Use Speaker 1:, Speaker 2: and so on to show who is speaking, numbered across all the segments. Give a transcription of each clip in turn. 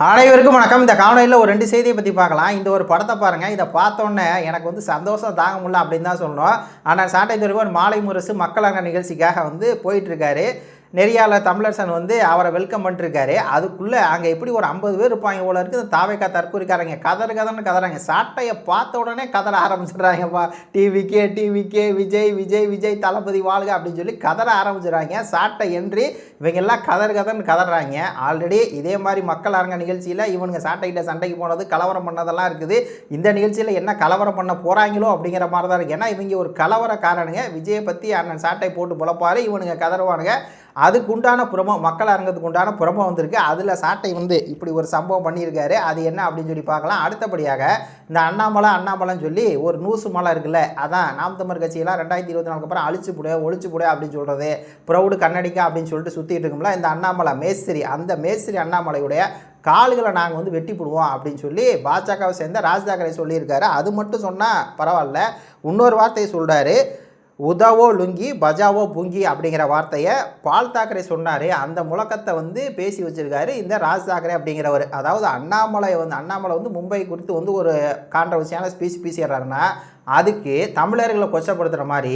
Speaker 1: அனைவருக்கும் வணக்கம். இந்த காணொலியில் ஒரு ரெண்டு செய்தியை பற்றி பார்க்கலாம். இந்த ஒரு படத்தை பாருங்கள் இதை பார்த்தோன்னே எனக்கு வந்து சந்தோஷம் தாங்க முடியல அப்படின்னு தான் சொல்லணும். ஆனால் சாட்டை துறைவர் மாலை முரசு மக்களங்க நிகழ்ச்சிக்காக வந்து போயிட்டுருக்காரு நெறியாள தமிழரசன் வந்து அவரை வெல்கம் பண்ணிட்டுருக்காரு. அதுக்குள்ளே அங்கே எப்படி ஒரு ஐம்பது பேர் இருப்பாங்க இவ்வளோ இருக்குது தாவைக்கா தற்கூரிக்காரங்க கதறு கதன்னு கதறாங்க. சாட்டையை பார்த்த உடனே கதற ஆரம்பிச்சிடுறாங்கப்பா. டிவிக்கே டிவிக்கே விஜய் விஜய் விஜய் தளபதி வாழ்க அப்படின்னு சொல்லி கதற ஆரம்பிச்சிடுறாங்க. சாட்டை என்று இவங்க எல்லாம் கதறு கதன்னு கதறாங்க. ஆல்ரெடி இதே மாதிரி மக்கள் அரங்க நிகழ்ச்சியில் இவனுங்க சாட்டைகிட்ட சண்டைக்கு போனது கலவரம் பண்ணதெல்லாம் இருக்குது. இந்த நிகழ்ச்சியில் என்ன கலவரம் பண்ண போகிறாங்களோ அப்படிங்கிற மாதிரி தான் இருக்குது ஏன்னா இவங்க ஒரு கலவரக்காரனுங்க. விஜயை பற்றி அண்ணன் சாட்டை போட்டு புலப்பாரு இவனுங்க கதறுவானுங்க. அதுக்கு உண்டான புறமோ மக்கள் அரங்கத்துக்கு உண்டான புறமோ வந்திருக்கு. அதில் சாட்டை வந்து இப்படி ஒரு சம்பவம் பண்ணியிருக்காரு. அது என்ன அப்படின்னு சொல்லி பார்க்கலாம். அடுத்தபடியாக இந்த அண்ணாமலை அண்ணாமலைன்னு சொல்லி ஒரு நூசு மலை இருக்குல்ல அதான் நாம் தமிழ் கட்சியெல்லாம் ரெண்டாயிரத்தி இருபத்தி நாலுக்கு அப்புறம் அழிச்சு புடு ஒழிச்சு புடு அப்படின்னு சொல்கிறது ப்ரௌடு கண்ணடிக்கா அப்படின்னு சொல்லிட்டு சுற்றிட்டு இருக்கும்ல இந்த அண்ணாமலை மேஸ்திரி அந்த மேஸ்திரி அண்ணாமலையுடைய கால்களை நாங்கள் வந்து வெட்டி போடுவோம் அப்படின்னு சொல்லி பாஜகவை சேர்ந்த ராஜ் தாக்கரே சொல்லியிருக்காரு. அது மட்டும் சொன்னால் பரவாயில்ல. இன்னொரு வார்த்தையை சொல்கிறாரு உதவோ லுங்கி பஜாவோ புங்கி அப்படிங்கிற வார்த்தையை பால் தாக்கரே சொன்னார். அந்த முழக்கத்தை வந்து பேசி வச்சிருக்காரு இந்த ராஜ் தாக்கரே அப்படிங்கிறவர். அதாவது அண்ணாமலை வந்து அண்ணாமலை வந்து மும்பை குறித்து வந்து ஒரு கான்ட்ரவர்சியான ஸ்பீச் பேசிடுறாருன்னா அதுக்கு தமிழர்களை கொச்சப்படுத்துகிற மாதிரி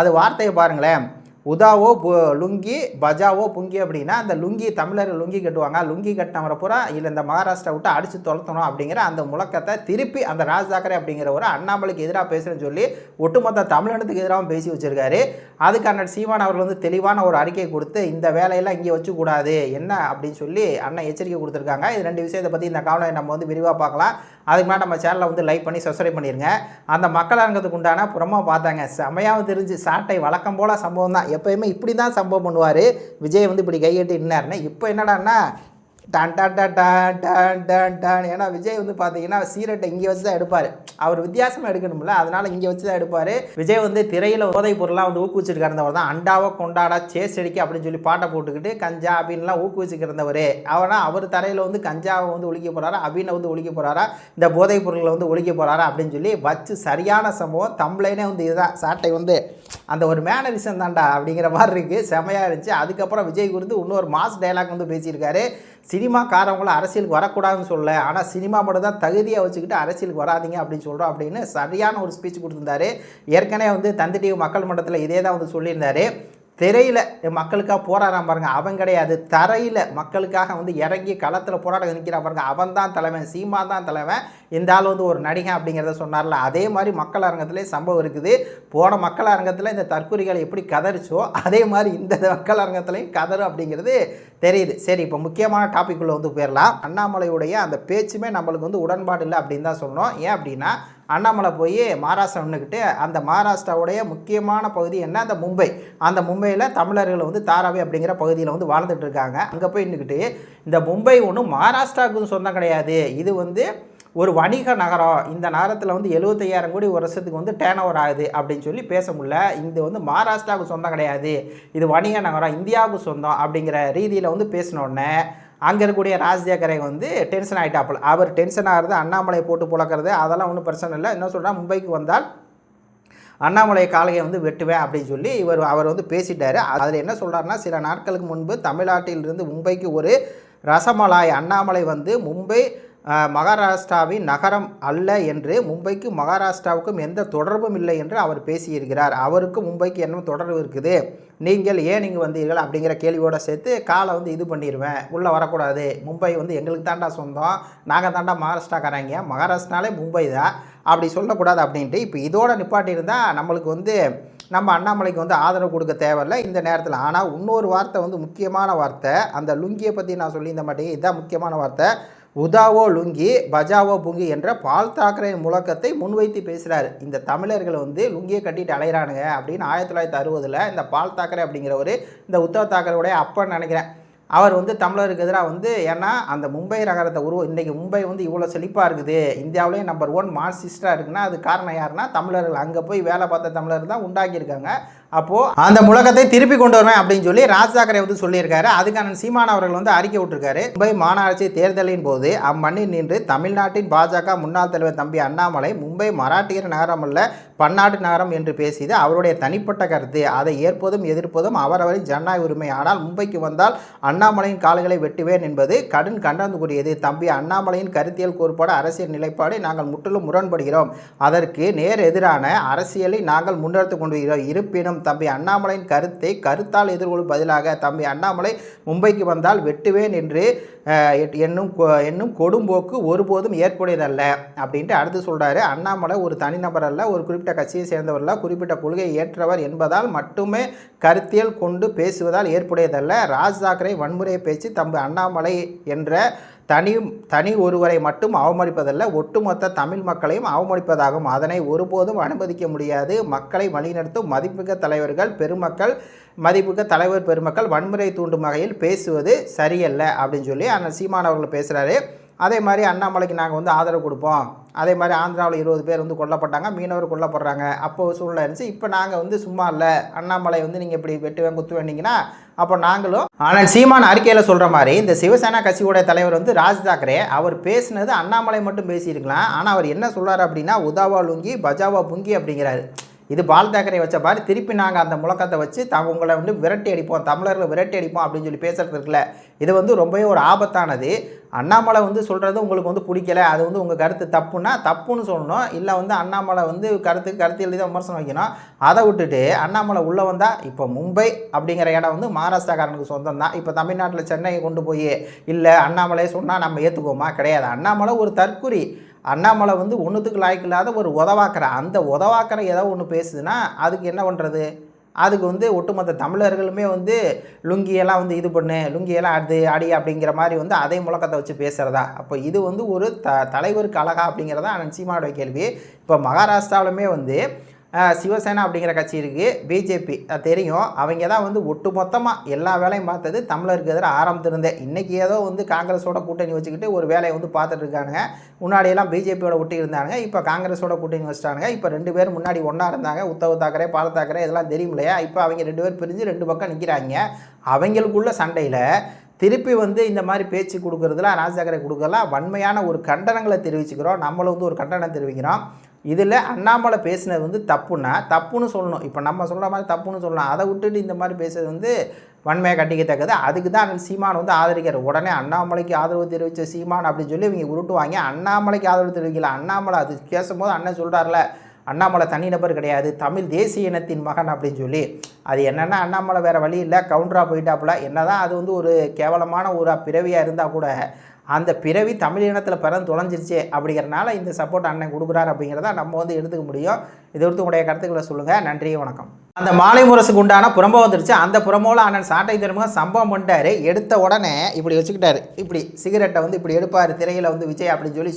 Speaker 1: அது வார்த்தையை பாருங்களேன். உதாவோ பு லுங்கி பஜாவோ புங்கி அப்படின்னா அந்த லுங்கி தமிழர்கள் லுங்கி கட்டுவாங்க. லுங்கி கட்டினவரை பூரா இல்லை இந்த மகாராஷ்டிரா விட்டு அடித்து தொலைத்தணும் அப்படிங்கிற அந்த முழக்கத்தை திருப்பி அந்த ராஜ் தாக்கரே அப்படிங்கிறவர் அண்ணாமலைக்கு எதிராக பேசுகிறேன்னு சொல்லி ஒட்டுமொத்த தமிழனத்துக்கு எதிராகவும் பேசி வச்சிருக்காரு. அதுக்கான சீமான் அவர்கள் வந்து தெளிவான ஒரு அறிக்கை கொடுத்து இந்த வேலையெல்லாம் இங்கே வச்சுக்கூடாது என்ன அப்படின்னு சொல்லி அண்ணன் எச்சரிக்கை கொடுத்துருக்காங்க. இது ரெண்டு விஷயத்தை பற்றி இந்த காவலை நம்ம வந்து விரிவாக பார்க்கலாம். அதுக்கு மேலே நம்ம சேனலை வந்து லைக் பண்ணி சப்ஸ்கிரைப் பண்ணிடுங்க அந்த மக்கள் அரங்கத்துக்கு உண்டான புறமா பார்த்தாங்க. செமையாகவும் தெரிஞ்சு சாட்டை வழக்கம் போல் சம்பவம் தான் எப்போயுமே இப்படி தான் சம்பவம் பண்ணுவார். விஜய் வந்து இப்படி கையெட்டி நின்னாருன்னு இப்போ என்னடான்னா டான் டான் டான் டான் டான் டான் டான். ஏன்னா விஜய் வந்து பார்த்தீங்கன்னா சீரட்டை இங்கே வச்சு தான் எடுப்பார். அவர் வித்தியாசமாக எடுக்கணும்ல அதனால் இங்கே வச்சு தான் எடுப்பார். விஜய் வந்து திரையில் போதைப் பொருளாக வந்து ஊக்குவிச்சுட்டு கிடந்தவர் தான். அண்டாவை கொண்டாடா சேஸ் அடிக்க அப்படின்னு சொல்லி பாட்டை போட்டுக்கிட்டு கஞ்சா அப்படின்லாம் ஊக்குவிச்சு கிடந்தவர் அவனா அவர் தரையில் வந்து கஞ்சாவை வந்து ஒழிக்க போகிறாரா அபினை வந்து ஒழிக்க போகிறாரா இந்த போதைப் பொருளை வந்து ஒழிக்க போகிறாரா அப்படின்னு சொல்லி வச்சு சரியான சம்பவம். தம்பளைனே வந்து இதுதான். சாட்டை வந்து அந்த ஒரு மேனரிசம் தான்டா அப்படிங்கிற மாதிரி இருக்குது செமையாக இருந்துச்சு. அதுக்கப்புறம் விஜய் குறித்து இன்னொரு மாஸ் டைலாக் வந்து பேசியிருக்காரு. சினிமாக்காரவங்களும் அரசியலுக்கு வரக்கூடாதுன்னு சொல்லலை. ஆனால் சினிமா மட்டும் தான் தகுதியாக வச்சுக்கிட்டு அரசியலுக்கு வராதீங்க அப்படின்னு சொல்கிறோம் அப்படின்னு சரியான ஒரு ஸ்பீச் கொடுத்துருந்தாரு. ஏற்கனவே வந்து தந்தி டிவி மக்கள் மன்றத்தில் இதே தான் வந்து சொல்லியிருந்தாரு. திரையில் மக்களுக்காக போராடுறான் பாருங்க அவன் கிடையாது. தரையில் மக்களுக்காக வந்து இறங்கி களத்தில் போராட நிற்கிறான் பாருங்க அவன் தான் தலைவன் சீமா தான் தலைவன். இந்த ஆள் வந்து ஒரு நடிகன் அப்படிங்கிறத சொன்னார்ல. அதே மாதிரி மக்கள் அரங்கத்திலே சம்பவம் இருக்குது. போன மக்கள் அரங்கத்தில் இந்த தற்கொலைகளை எப்படி கதறிச்சோ அதே மாதிரி இந்த மக்கள் அரங்கத்துலேயும் கதறு அப்படிங்கிறது தெரியுது. சரி இப்போ முக்கியமான டாபிக் உள்ள வந்து போயிடலாம் அண்ணாமலையுடைய அந்த பேச்சுமே நம்மளுக்கு வந்து உடன்பாடு இல்லை அப்படின்னு தான் சொன்னோம். ஏன் அப்படின்னா அண்ணாமலை போய் மகாராஷ்டிரா நின்றுக்கிட்டு அந்த மகாராஷ்டிராவுடைய முக்கியமான பகுதி என்ன? அந்த மும்பை. அந்த மும்பையில் தமிழர்கள் வந்து தாராவி அப்படிங்கிற பகுதியில் வந்து வாழ்ந்துட்டு இருக்காங்க. அங்கே போய் நின்றுக்கிட்டு இந்த மும்பை ஒன்றும் மகாராஷ்டிராவுக்கு சொந்தம் கிடையாது. இது வந்து ஒரு வணிக நகரம் இந்த நகரத்தில் வந்து எழுபத்தையாயிரம் கோடி ஒரு வருஷத்துக்கு வந்து டேன் ஓவர் ஆகுது அப்படின்னு சொல்லி பேச முடியல. இது வந்து மகாராஷ்டிராவுக்கு சொந்தம் கிடையாது. இது வணிக நகரம் இந்தியாவுக்கு சொந்தம் அப்படிங்கிற ரீதியில் வந்து பேசினோடனே அங்கே இருக்கக்கூடிய ராஜ்தேக்கரை வந்து டென்ஷன் ஆகிட்டாப்புல அவர் டென்ஷன் ஆகிறது அண்ணாமலை போட்டு புழக்கிறது அதெல்லாம் ஒன்றும் பிரச்சனை இல்லை. என்ன சொல்கிறா மும்பைக்கு வந்தால் அண்ணாமலை காளையை வந்து வெட்டுவேன் அப்படின்னு சொல்லி இவர் அவர் வந்து பேசிட்டாரு. அதில் என்ன சொல்கிறாருன்னா சில நாட்களுக்கு முன்பு தமிழ்நாட்டிலிருந்து மும்பைக்கு ஒரு ரசமலாய் அண்ணாமலை வந்து மும்பை மகாராஷ்டிராவின் நகரம் அல்ல என்று மும்பைக்கு மகாராஷ்டிராவுக்கும் எந்த தொடர்பும் இல்லை என்று அவர் பேசியிருக்கிறார். அவருக்கு மும்பைக்கு என்ன தொடர்பு இருக்குது? நீங்கள் ஏன் இங்கே வந்தீர்கள்? அப்படிங்கிற கேள்வியோடு சேர்த்து காலை வந்து இது பண்ணிடுவேன் உள்ளே வரக்கூடாது. மும்பை வந்து எங்களுக்கு தாண்டா சொந்தம். நாங்கள் தாண்டா மகாராஷ்டிராக்காரங்க. மகாராஷ்டிராலே மும்பை தான். அப்படி சொல்லக்கூடாது அப்படின்ட்டு இப்போ இதோட நிப்பாட்டியிருந்தால் நம்மளுக்கு வந்து நம்ம அண்ணாமலைக்கு வந்து ஆதரவு கொடுக்க தேவையில்ல. இந்த நேரத்தில். ஆனால் இன்னொரு வார்த்தை வந்து முக்கியமான வார்த்தை. அந்த லுங்கியை பற்றி நான் சொல்லியிருந்த மாட்டேங்க இதுதான் முக்கியமான வார்த்தை. உதாவோ லுங்கி பஜாவோ புங்கி என்ற பால் தாக்கரே முழக்கத்தை முன்வைத்து பேசுகிறார் இந்த தமிழர்கள் வந்து லுங்கியை கட்டிட்டு அலைகிறானுங்க அப்படின்னு ஆயிரத்தி தொள்ளாயிரத்தி அறுபதில் இந்த பால் தாக்கரே அப்படிங்கிறவர் இந்த உத்தவ் தாக்கரேவுடைய அப்பன்னு நினைக்கிறேன். அவர் வந்து தமிழருக்கு எதிராக வந்து ஏன்னா அந்த மும்பை நகரத்தை உருவ இன்றைக்கி மும்பை வந்து இவ்வளோ செழிப்பாக இருக்குது. இந்தியாவிலேயே நம்பர் ஒன் மார்க்சிஸ்டாக இருக்குன்னா அது காரணம் யாருன்னா தமிழர்கள். அங்கே போய் வேலை பார்த்த தமிழர் தான் உண்டாக்கியிருக்காங்க. அப்போது அந்த முழக்கத்தை திருப்பி கொண்டு வருவேன் அப்படின்னு சொல்லி ராஜ் தாக்கரே வந்து சொல்லியிருக்காரு. அதுக்கான சீமான் அவர்கள் வந்து அறிக்கை விட்டுருக்காரு. மும்பை மாநகராட்சி தேர்தலின் போது அம்மண்ணில் நின்று தமிழ்நாட்டின் பாஜக முன்னாள் தலைவர் தம்பி அண்ணாமலை மும்பை மராட்டியர் நகரம் அல்ல பன்னாட்டு நகரம் என்று பேசியது அவருடைய தனிப்பட்ட கருத்து. அதை ஏற்பதும் எதிர்ப்பதும் அவரவரின் ஜனநாயக உரிமை. ஆனால் மும்பைக்கு வந்தால் அண்ணாமலையின் கால்களை வெட்டுவேன் என்பது கடும் கண்டனத்துக்குரியது. தம்பி அண்ணாமலையின் கருத்தியல் கோட்பாடு அரசியல் நிலைப்பாடு நாங்கள் முற்றிலும் முரண்படுகிறோம். அதற்கு நேர் எதிரான அரசியலை நாங்கள் முன்னெடுத்து கொண்டு இருப்பினும் இருப்பினும் தம்பி அண்ணாமலையின் கருத்தை கருத்தால் எதிர்கொள்ளும் பதிலாக தம்பி அண்ணாமலை மும்பைக்கு வந்தால் வெட்டுவேன் என்று எட்- என்னும் கொ- என்னும் கொடும்போக்கு ஒருபோதும் ஏற்புடையதல்ல அப்படின்ட்டு அடுத்து சொல்கிறாரு அண்ணாமலை ஒரு தனிநபர் அல்ல ஒரு குறிப்பிட்ட கட்சியை சேர்ந்தவர் அல்ல குறிப்பிட்ட கொள்கையை ஏற்றவர் என்பதால் மட்டுமே கருத்தியல் கொண்டு பேசுவதால் ஏற்புடையதல்ல. ராஜ் தாக்கரே வன்முறையை பேச்சு தம்பி அண்ணாமலை என்ற தனி தனி ஒருவரை மட்டும் அவமதிப்பதல்ல ஒட்டுமொத்த தமிழ் மக்களையும் அவமதிப்பதாகும். அதனை ஒருபோதும் அனுமதிக்க முடியாது. மக்களை வழிநடத்தும் மதிப்புமிக்க தலைவர்கள் பெருமக்கள் மதிப்புக்க தலைவர் பெருமக்கள் வன்முறை தூண்டும் வகையில் பேசுவது சரியல்ல அப்படின்னு சொல்லி அந்த சீமான் அவர்கள் பேசுகிறாரு அதே மாதிரி அண்ணாமலைக்கு நாங்கள் வந்து ஆதரவு கொடுப்போம். அதே மாதிரி ஆந்திராவில் இருபது பேர் வந்து கொல்லப்பட்டாங்க. மீனவர் கொல்லப்படுறாங்க. அப்போ சூழ்நிலை இருந்துச்சு. இப்போ நாங்கள் வந்து சும்மா இல்லை. அண்ணாமலை வந்து நீங்கள் இப்படி வெட்டுவேன் குத்துவேன்னீங்கன்னா அப்போ நாங்களும் ஆனால் சீமான் அறிக்கையில் சொல்கிற மாதிரி இந்த சிவசேனா கட்சியோட தலைவர் வந்து ராஜ் தாக்கரே அவர் பேசினது அண்ணாமலை மட்டும் பேசியிருக்கலாம். ஆனால் அவர் என்ன சொல்கிறார் அப்படின்னா உதாவா லுங்கி பஜாவா புங்கி அப்படிங்கிறாரு. இது பால் தாக்கரே வச்ச மாதிரி திருப்பி நாங்கள் அந்த முழக்கத்தை வச்சு த உங்களை வந்து விரட்டி அடிப்போம் தமிழர்களை விரட்டி அடிப்போம் அப்படின்னு சொல்லி பேசுகிறது இருக்குல்ல. இது வந்து ரொம்பவே ஒரு ஆபத்தானது. அண்ணாமலை வந்து சொல்கிறது உங்களுக்கு வந்து பிடிக்கல அது வந்து உங்கள் கருத்து தப்புன்னா தப்புன்னு சொல்லணும். இல்லை வந்து அண்ணாமலை வந்து கருத்து கருத்து எழுதி தான் விமர்சனம் வைக்கணும். அதை விட்டுட்டு அண்ணாமலை உள்ளே வந்தால் இப்போ மும்பை அப்படிங்கிற இடம் வந்து மகாராஷ்டிராக்காரனுக்கு சொந்தம் தான் இப்போ தமிழ்நாட்டில் சென்னையை கொண்டு போய் இல்லை அண்ணாமலையை சொன்னால் நம்ம ஏற்றுக்குவோமா கிடையாது. அண்ணாமலை ஒரு தற்குறி. அண்ணாமலை வந்து ஒன்றுத்துக்கு லாய்க்கு இல்லாத ஒரு உதவாக்கிற அந்த உதவாக்கிற ஏதோ ஒன்று பேசுதுன்னா அதுக்கு என்ன பண்ணுறது அதுக்கு வந்து ஒட்டுமொத்த தமிழர்களுமே வந்து லுங்கியெல்லாம் வந்து இது பண்ணு லுங்கியெல்லாம் அது அடி அப்படிங்கிற மாதிரி வந்து அதே முழக்கத்தை வச்சு பேசுகிறதா அப்போ இது வந்து ஒரு த தலைவருக்கு அழகா அப்படிங்கிறதா அண்ணன் கேள்வி. இப்போ மகாராஷ்டிராவிலுமே வந்து சிவசேனா அப்படிங்கிற கட்சி இருக்குது பிஜேபி தெரியும். அவங்க தான் வந்து ஒட்டு மொத்தமாக எல்லா வேலையும் பார்த்தது தமிழருக்கு எதிராக ஆரம்பித்திருந்தேன் இன்றைக்கி ஏதோ வந்து காங்கிரஸோட கூட்டணி வச்சுக்கிட்டு ஒரு வேலையை வந்து பார்த்துட்டு இருக்கானுங்க. முன்னாடியெல்லாம் பிஜேபியோட ஒட்டி இருந்தானுங்க. இப்போ காங்கிரஸோட கூட்டணி வச்சிட்டானுங்க. இப்போ ரெண்டு பேரும் முன்னாடி ஒன்றா இருந்தாங்க. உத்தவ் தாக்கரே பால தாக்கரே இதெல்லாம் தெரியும் இல்லையா? இப்போ அவங்க ரெண்டு பேர் பிரிஞ்சு ரெண்டு பக்கம் நிற்கிறாங்க அவங்களுக்குள்ள சண்டையில் திருப்பி வந்து இந்த மாதிரி பேச்சு கொடுக்குறதுல ராஜாக்கரை கொடுக்கலாம் வன்மையான ஒரு கண்டனங்களை தெரிவிச்சுக்கிறோம். நம்மளும் வந்து ஒரு கண்டனம் தெரிவிக்கிறோம். இதில் அண்ணாமலை பேசினது வந்து தப்புன்னா தப்புன்னு சொல்லணும். இப்போ நம்ம சொல்கிற மாதிரி தப்புன்னு சொல்லலாம். அதை விட்டுட்டு இந்த மாதிரி பேசுறது வந்து வன்மையை கட்டிக்கத்தக்கது. அதுக்கு தான் சீமான் வந்து ஆதரிக்கிறார். உடனே அண்ணாமலைக்கு ஆதரவு தெரிவித்த சீமான் அப்படின்னு சொல்லி இவங்க உருட்டுவாங்க அண்ணாமலைக்கு ஆதரவு தெரிவிக்கல. அண்ணாமலை அது பேசும்போது அண்ணன் சொல்கிறார்ல அண்ணாமலை தனிநபர் கிடையாது. தமிழ் தேசிய இனத்தின் மகன் அப்படின்னு சொல்லி. அது என்னென்னா அண்ணாமலை வேறு வழி இல்லை. கவுண்டராக போயிட்டாப்புல. என்னதான் அது வந்து ஒரு கேவலமான ஒரு பிறவியாக இருந்தால் கூட அந்த பிறவி தமிழ் இனத்தில் பிறந்து தொலைஞ்சிருச்சே அப்படிங்கிறனால இந்த சப்போர்ட் அண்ணன் கொடுக்குறாரு அப்படிங்கிறத நம்ம வந்து எடுத்துக்க முடியும். இது எடுத்து உங்களுடைய கருத்துக்களை சொல்லுங்கள் நன்றி வணக்கம். அந்த மாலை முரசுக்கு உண்டான புறம்போ வந்துருச்சு. அந்த புறம்போல அண்ணன் சாட்டை திரும்ப சம்பவம் பண்ணிட்டாரு. எடுத்த உடனே இப்படி வச்சுக்கிட்டாரு. இப்படி சிகரெட்டை வந்து இப்படி எடுப்பார். திரையில் வந்து விஜய் அப்படின்னு சொல்லி